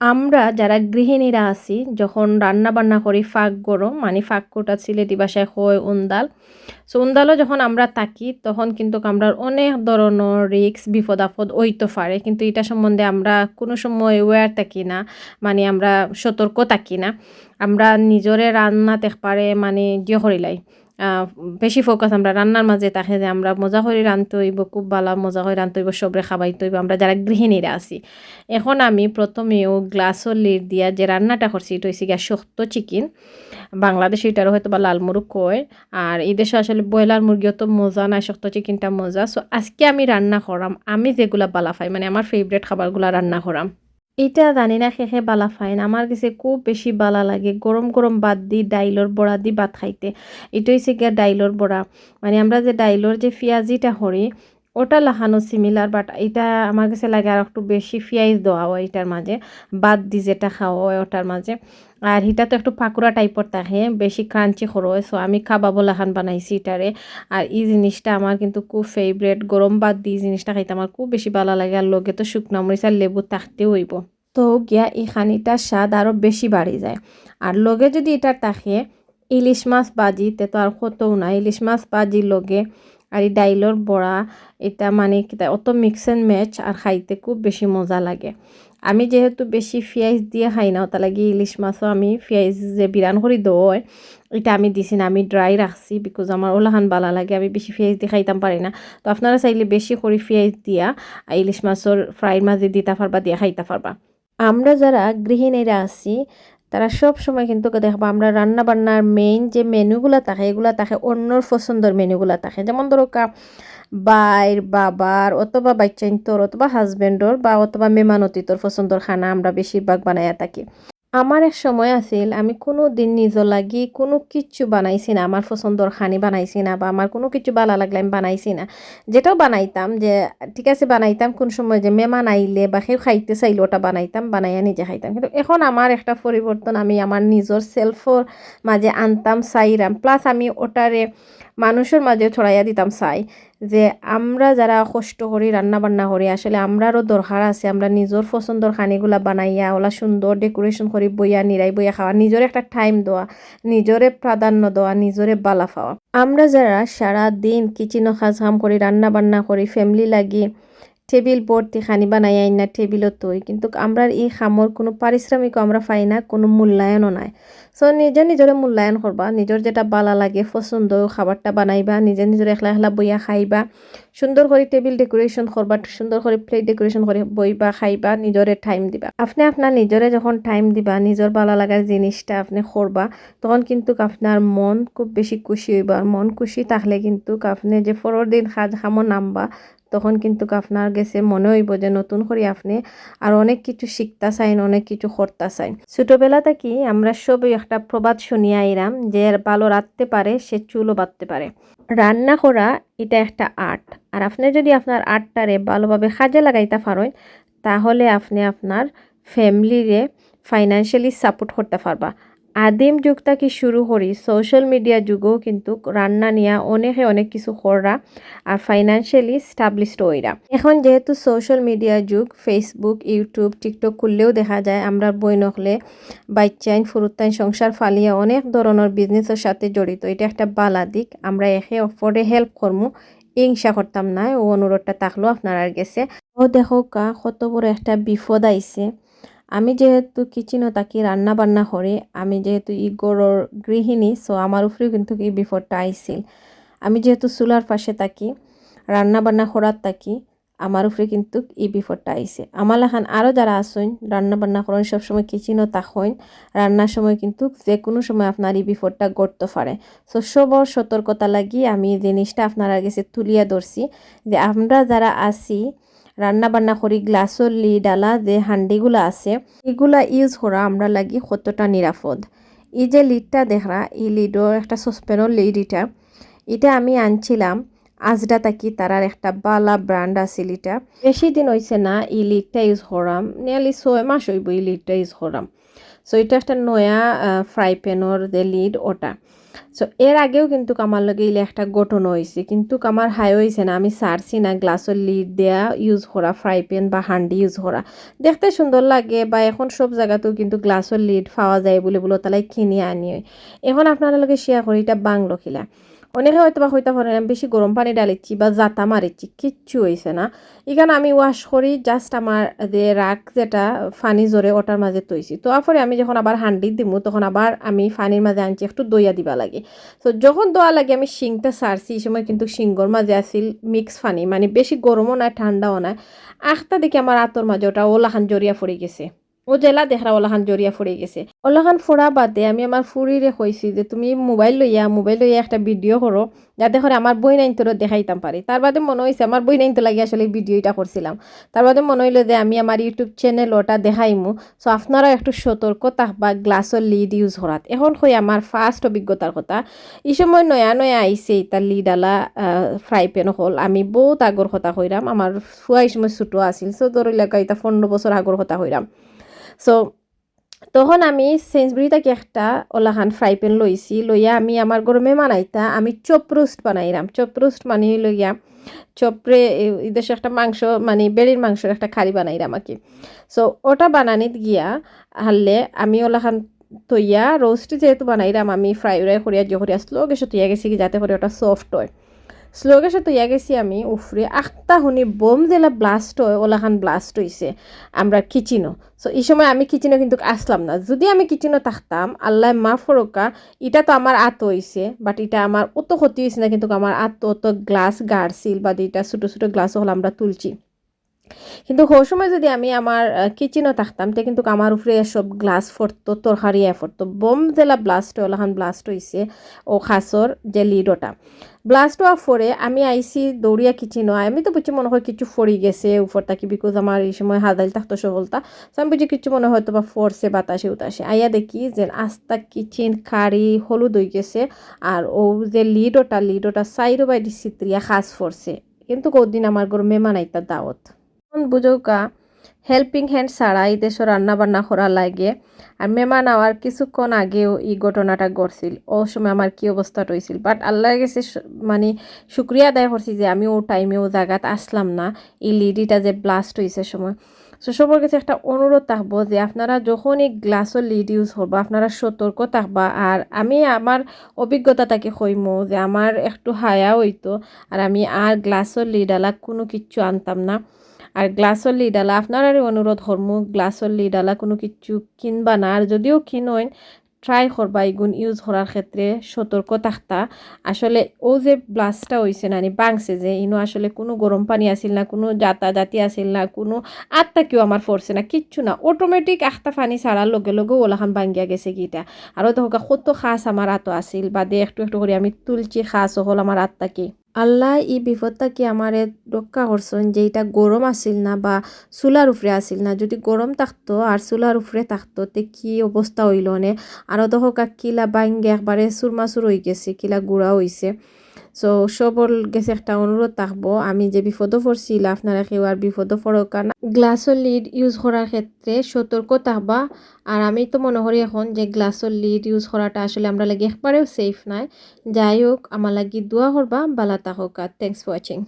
আমরা যারা গৃহিণীরা আছি যখন রান্না বান্না করি ফাঁক গরম মানে ফাঁক কোটা সিলেটি ভাষায় হয় উন্দাল। সো উন্দালও যখন আমরা থাকি তখন কিন্তু আমরা অনেক ধরনের রিক্স বিপদ আপদ ওইতো পারে। কিন্তু এটা সম্বন্ধে আমরা কোনো সময় ওয়ার থাকি না মানে আমরা সতর্ক থাকি না। আমরা নিজরে রান্না দেখ পারে মানে জিও করিলাই আহ, বেশি ফোকাস আমরা রান্নার মাঝে থাকে যে আমরা মজা করে রানতে হইব খুব ভালো মজা করে রানতে হইব সবরে খাবাইতে হইব আমরা যারা গৃহিণীরা আছি। এখন আমি প্রথমেও গ্লাসর লিড দিয়া যে রান্নাটা করছি, এটা হয়েছে গিয়া শক্ত চিকেন বাংলাদেশে এটারও হয়তো বা লাল মুরগ কয়, আর এই দেশে আসলে ব্রয়লার মুরগিও তো মজা নাই, শক্ত চিকেনটা মজা। সো আজকে আমি রান্না করাম, আমি যেগুলা বালা পাই মানে আমার ফেভারেট খাবারগুলা রান্না করাম। এটা জানি না শেষে বালা ফাইন। আমার কাছে খুব বেশি বালা লাগে গরম গরম ভাত দি ডাইলর বড়া দি ভাত খাইতে। এটা হচ্ছে গিয়া ডাইলর বড়া। মানে আমরা যে ডাইলর যে পেঁয়াজিটা হরি ওটা লাহানো সিমিলার বাট এটা আমার কাছে লাগে আর একটু বেশি ফিয়াইজ দেওয়া হয় এটার মাঝে। বাদ দি যেটা খাওয়া হয় ওটার মাঝে। আর হিটা তো একটু পাকুড়া টাইপর থাকে, বেশি ক্রাঞ্চি খরো হয় সো আমি খাবাবো লাহান বানাইছি এটারে। আর এই জিনিসটা আমার কিন্তু খুব ফেভারেট গরম বাদ দি জিনিসটা খাইতে আমার খুব বেশি ভালো লাগে। আর লগে তো শুকনো মরিচ আর লেবু থাকতেও হইব। তো গিয়া এই খানিটার স্বাদ আরও বেশি বাড়ি যায়। আর লগে যদি এটা থাকে, ইলিশ মাছ বাজি তে তো আর কতও না। ইলিশ মাছ বাজির লগে আর এই ডাইলর বড়া এটা মানে অত মিক্স অ্যান্ড ম্যাচ আর খাইতে খুব বেশি মজা লাগে। আমি যেহেতু বেশি পেঁয়াজ দিয়ে খাই না ওটা লাগি ইলিশ মাছও আমি পেঁয়াজ যে বিরান করে দই এটা আমি দিছি না, আমি ড্রাই রাখছি বিকজ আমার ওলাহান বালা লাগে, আমি বেশি পেঁয়াজ দিয়ে খাইতাম পারি না। তো আপনারা চাইলে বেশি করে পেঁয়াজ দিয়া ইলিশ মাছের মাছ দিয়ে দিতে পারবা দিয়ে খাইতে পারবা আমরা যারা গৃহিণীরা আছি তারা সব সময় কিন্তু দেখব, আমরা রান্না বান্নার মেইন যে মেনুগুলো থাকে, এগুলো থাকে অন্যর পছন্দর মেনুগুলো থাকে। যেমন ধরো কা, বাইর, বাবার অথবা বাচ্চাইন্তর অথবা হাজব্যান্ডর বা অথবা মেমানতিতর পছন্দর খানা আমরা বেশিরভাগ বানাইয়া থাকি। আমার এক সময় আছিল, আমি কোনো দিন নিজ লাগি কোনো কিচ্ছু বানাইছি না আমার পছন্দর খানি বানাইছি না বা আমার কোনো কিছু ভালো লাগলে আমি বানাইছি না। যেটাও বানাইতাম যে, ঠিক আছে, বানাইতাম কোন সময় যে মেহমান আইলে বা কেউ খাইতে চাইলে ওটা বানাইতাম, বানাইয়া নিজে খাইতাম। কিন্তু এখন আমার একটা পরিবর্তন আমি আমার নিজের সেলফর মাঝে আনতাম চাইরাম প্লাস আমি ওটারে মানুষের মাঝে ছড়াইয়া দিতাম চাই। যে আমরা যারা কষ্ট করি রান্না বান্না করি, আসলে আমরারও দরকার আছে। আমরা নিজের পছন্দর খানিগুলা বানাইয়া, ওলা সুন্দর ডেকোরেশন করি বইয়া নিরাই বইয়া খাওয়া নিজের একটা টাইম দেওয়া নিজরে প্রাধান্য দেওয়া নিজরে বালা খাওয়া আমরা যারা সারা দিন কিচেনও কাজ কাম করি রান্না বান্না করি ফ্যামিলি লাগি টেবিল ভর্তি খানি বানাই আইন না টেবিলত তৈ কিন্তু আমরা এই খামর কোনো পারিশ্রমিকও আমরা পাই না, কোনো মূল্যায়নও নাই। সো নিজে নিজরে মূল্যায়ন করবা, নিজের যেটা বালা লাগে, পছন্দ, খাবারটা বানাইবা, নিজে নিজের একলা একলা বইয়া খাইবা, সুন্দর করে টেবিল ডেকোরেশন করবা, সুন্দর করে প্লেট ডেকোরেশন করে বইবা, খাইবা, নিজরে টাইম দিবা। আপনি আপনার নিজরে যখন টাইম দিবা, নিজের বালা লাগার জিনিসটা আপনি করবা, তখন কিন্তু আপনার মন খুব বেশি খুশি হইবা। মন খুশি থাকলে কিন্তু আপনি যে পরের দিন খাজ খামো নামবা তখন কিন্তু আপনার গেছে মনে হইব যে নতুন করে আপনি আর অনেক কিছু শিখতা চাইন, অনেক কিছু করতা চাইন। ছোটবেলা থেকে আমরা সবই একটা প্রবাদ শুনিয়া আইরাম যে ভালো রাঁধতে পারে, সে চুলও বাঁধতে পারে। রান্না করা এটা একটা আর্ট। আর আপনি যদি আপনার আর্টটারে ভালোভাবে কাজে লাগাইতে পারেন, তাহলে আপনি আপনার ফ্যামিলিরে ফাইন্যান্সিয়ালি সাপোর্ট করতে পারবা। আদিম যুগ থেকে শুরু করি সোশ্যাল মিডিয়া যুগেও কিন্তু রান্না নিয়ে অনেকে অনেক কিছু করা আর ফাইন্যান্সিয়ালি স্টাবলিশড ওইরা এখন যেহেতু সোশ্যাল মিডিয়া যুগ ফেসবুক ইউটিউব টিকটক খুললেও দেখা যায়, আমরা বই নকলে বাচ্চাইন ফুরুত্তাইন সংসার ফালিয়া অনেক ধরনের বিজনেসের সাথে জড়িত। এটা একটা বালা দিক, আমরা একে অফরে হেল্প করমু ইংসা করতাম না, ও অনুরোধটা থাকল আপনার গেছে। ও দেখো কা, কত বড় একটা বিপদ আইছে। আমি যেহেতু কিচেনও থাকি রান্না বান্না করে, আমি যেহেতু ই গরর গৃহিণী সো আমার উপরেও কিন্তু এই বিপদটা আইছিল। আমি যেহেতু চুলার পাশে থাকি রান্না বান্না করার থাকি, আমার উপরে কিন্তু এই বিপদটা আইছে। আমার লাখান আরও যারা আসুন রান্না বান্না করেন, সবসময় কিচেনও তাকইন রান্নার সময় কিন্তু যে কোনো সময় আপনার এই বিপদটা গড়তে পারে। সো সবর সতর্কতা লাগি আমি এই জিনিসটা আপনারা কাছে তুলিয়া ধরছি যে আমরা যারা আসি রান্না বান্না করি গ্লাসর লিড আলা যে হান্ডিগুলো আছে, এগুলা ইউজ করা আমরা লাগি কতটা নিরাপদ। এই যে লিডটা দেখরা, এই লিডর একটা সসপ্যানের লিড এটা। এটা আমি আনছিলাম আজডা তাকি তারার একটা বালা ব্র্যান্ড আছিল এটা বেশি দিন হয়েছে না এই লিডটা ইউজ করাম নিয়ালি ছয় মাস হইব এই লিডটা ইউজ করাম। সো এটা একটা নয়া ফ্রাই প্যানের যে লিড ওটা। সো এর আগেও কিন্তু আমার লগে ইলে একটা গঠন হয়েছে কিন্তু আমার হাই হয়েছে না। আমি সারছি না গ্লাসের লিড দেয়া ইউজ করা ফ্রাই প্যান বা হান্ডি ইউজ করা। দেখতে সুন্দর লাগে বা এখন সব জায়গাতেও কিন্তু গ্লাসের লিড পাওয়া যায় বলে বলো তালাই কিনে আনি এখন আপনার লগে শেয়ার করি, এটা বাংলো খিলা অনেকে হয়তো বা হইতে আমি বেশি গরম পানি ডালিচ্ছি বা জাতা মারিচ্ছি কিচ্ছু হয়েছে না। এখানে আমি ওয়াশ করি জাস্ট আমার যে রাগ যেটা, ফানি জোরে ওটার মাঝে তৈছি তো পরে আমি যখন আবার হান্ডি দিমু, তখন আবার আমি ফানির মাঝে আনছি, একটু দইয়া দিবা লাগে। তো যখন দোয়া লাগে, আমি শিংটা সারছি, এই সময় কিন্তু শিঙ্গর মাঝে আসিল মিক্স ফানি মানে বেশি গরমও নয় ঠান্ডাও নয় আখটা দেখি আমার আতর মাঝে ওটা ওলাখান জড়িয়া পড়ে গেছে। ও জেলা দেখরা ওলাখান জড়িয়া ফুড়ে গেছে। ওলাখান ফোড়া বাদে আমি আমার ফুরিরে কইছি যে তুমি মোবাইল লইয়া মোবাইল লইয়া একটা ভিডিও করো যাতে করে আমার বই নাইন তোর দেখাইতাম পারি তার বাদে মনে হয়েছে আমার বই নাইন তো লাগে আসলে ভিডিওটা করছিলাম তার বাদে মনে হইল যে আমি আমার ইউটিউব চ্যানেল ওটা দেখাইমু। সো আপনারা একটু সতর্ক বা গ্লাসের লিড ইউজ করাত এখন হই আমার ফার্স্ট অভিজ্ঞতার কথা। এই সময় নয়া নয়া আইছে তার লিড আলা ফ্রাই প্যান হল। আমি বহুত আগর কথা হইরাম আমার ফুয়া এই সময় ছোটো আছিল। সো ধরে লাগা এটা পনেরো বছর আগর কথা হইরাম সো তখন আমি সেন্সবুরি একটা ওলাখান ফ্রাই প্যান লইছি, লইয়া আমি আমার গরমে মানাইতা আমি চপ রোস্ট বানাইলাম চপ রোস্ট বানিয়ে লইয়া চপরে দেশে একটা মাংস মানে বেড়ির মাংসের একটা খারি বানাইলাম আর কি সো ওটা বানানিত গিয়া হারলে আমি ওলাখান তৈয়া রোস্ট যেহেতু বানাইলাম আমি ফ্রাই ফ্রাই করিয়া, যে করিয়া স্লো গেছে তৈয়া গেছি যাতে করে ওটা সফট হয়। স্লো সাথে ইয়া গেছি আমি, উফরে আখটা শুনি, বোম জেলা ব্লাস্ট হয়, ওলাখান ব্লাস্ট হয়েছে আমরা কিচিনো। সো এই সময় আমি কিচিনো কিন্তু আসলাম না। যদি আমি কিচিনো থাকতাম, আল্লাহ মা ফরকা এটা তো আমার আত হয়েছে বাট এটা আমার অত ক্ষতি হয়েছে না, কিন্তু আমার আত অত গ্লাস গাড়ছিল বা এটা ছোটো ছোটো গ্লাস হল আমরা তুলছি। কিন্তু সৌ সময় যদি আমি আমার কিচেনও থাকতাম, তে কিন্তু আমার উপরে সব গ্লাস ফরতো, তরকারি ফরতো, বম জেলা ব্লাস্ট ওলাখান ব্লাস্ট হয়েছে ও খাসর যে লিডোটা। ব্লাস্ট হওয়ার পরে আমি আইসি দৌড়িয়া কিচেনও আমি তো বুঝছি মনে হয় কিছু ফড়ি গেছে উপর থাকি বিকজ আমার এই সময় হাদাল থাকতো সবলতা তো আমি বুঝি কিছু মনে হয়তো বা ফরছে বাতাসে উতাসে। আইয়া দেখি যে আস্তা কিচেন কারি হলুদ হয়ে গেছে, আর ও যে লিডোটা লিডোটা বাই বাইডি চিত্রিয়া খাস ফরছে। কিন্তু কদিন আমার গরু মেমান দাওয়াত। বুঝৌকা হেল্পিং হ্যান্ড ছাড়া এই দেশে রান্না বান্না করা লাগে। আর মেমান আওয়ার কিছুক্ষণ আগেও এই ঘটনাটা ঘটছিল। ও সময় আমার কি অবস্থা হয়েছিল বাট আল্লাহর কাছে মানে শুক্রিয়া আদায় করছি যে আমি ও টাইমে ও জায়গাত আসলাম না। এই লিডিটা যে ব্লাস্ট হয়েছে সময়। সো সবার কাছে একটা অনুরোধ থাকব যে আপনারা যখন যখনই গ্লাসের লিড ইউজ করব, আপনারা সতর্ক থাকবা। আর আমি আমার অভিজ্ঞতাটাকে কইমো যে আমার একটু হায়া হইতো, আর আমি আর গ্লাসের লিড আলা কোনো কিচ্ছু আনতাম না। আর গ্লাসর লিডালা আপনারারই অনুরোধ হরমু গ্লাসর লিডালা কোনো কিছু কিনবা না। আর যদিও কিনোয়েন ট্রাই করবা এগুন ইউজ করার ক্ষেত্রে সতর্ক থাকতা আসলে ও যে ব্লাস্টটা হয়েছে না বাংছে যে, ইনো আসলে কোনো গরম পানি আসিল না, কোনো জাতা জাতি আসিল না, কোনো আত্মা কেউ আমার ফরছে না, কিচ্ছু না। অটোমেটিক আখটা পানি ছাড়ার লগে লগে ওলাখান ভাঙ্গিয়া গেছে গিটা আর তো কত খাস আমার আতো আসিল বা দে, একটু একটু করে আমি তুলছি খাস হল আমার আত্মাকে আল্লাহ ই বিপদটা কি আমারে রক্ষা করছেন? যে এটা গরম আসিল না বা চুলার উপরে আসিল না। যদি গরম থাকতো আর চুলার উপরে থাকতো, তে কি অবস্থা হইল নে? আরও দেখা কিলা বাঙ্গে একবারে চুরমাচুর হয়ে গেছে, কিলা গুড়া হয়েছে সো সবল গেছে একটা অনুরোধ থাকব। আমি যে বিপদও পড়ছিল, আপনারা কেউ আর বিপদও পড়ক না। গ্লাসের লিড ইউজ করার ক্ষেত্রে সতর্ক থাকবা। আর আমি তো মনে করি এখন যে গ্লাসের লিড ইউজ করাটা আসলে আমরা লাগে একবারেও সেফ নাই। যাই হোক, আমার লাগি দোয়া করবা বালা থাকুক আর থ্যাংকস ফর ওয়াচিং